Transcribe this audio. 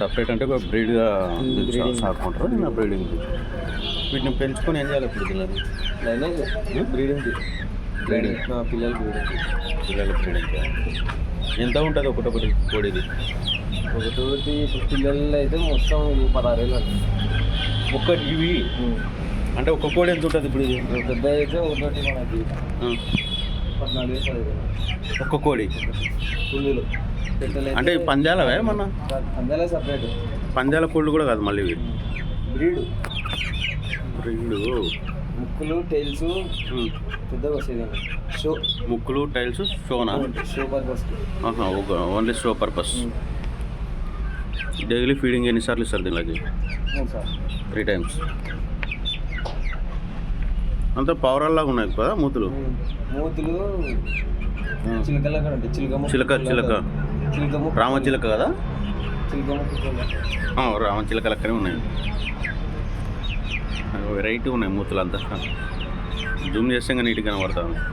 Separate అంటే ఒక బ్రీడ్గా. సాకుంటారు నేను బ్రీడింగ్ వీటిని పెంచుకొని ఏం చేయాలి ఇప్పుడు పిల్లలు? Breeding. నా పిల్లలు బ్రీడింగ్కి పిల్లల బ్రీడింగ్ ఎంత ఉంటుంది ఒకటొకటి కోడిది? ఒకటి పిల్లలు అయితే మొత్తం పదహారు వేలు అండి. ఒక్కటి ఇవి? అంటే ఒక్క కోడి ఎంత ఉంటుంది ఇప్పుడు ఇది? పెద్ద అయితే ఒకటి మనకి పద్నాలుగు వేలు. ఒక్క కోడి? పుల్లులు అంటే పందాలవే మన పందాలే సపరేట్. పందాల కోళ్ళు కూడా కాదు మళ్ళీ బ్రీడ్. బ్రీడు. ముక్కులు టైల్స్ పెద్దగా వస్తాయి షో ముక్కులు tiles షోనా? Show purpose only show purpose. Daily feeding ఎన్నిసార్లు ఇస్తారు దీనికి త్రీ టైమ్స్. అంతా పవరాల్లాగా ఉన్నాయి కదా మూతులు? మూతులు చిలకలు చిలక. చిలక. చిలక చిలక ముక్కు రామ చిలక కదా? చిలక ముక్కు కోళ్ళ. ఆ, రామ చిలక లెక్కనే ఉన్నాయి. వెరైటీ ఉన్నాయి మూతులు అంతా జూమ్ చేస్తే నీట్గా కనబడతా ఉన్నాయి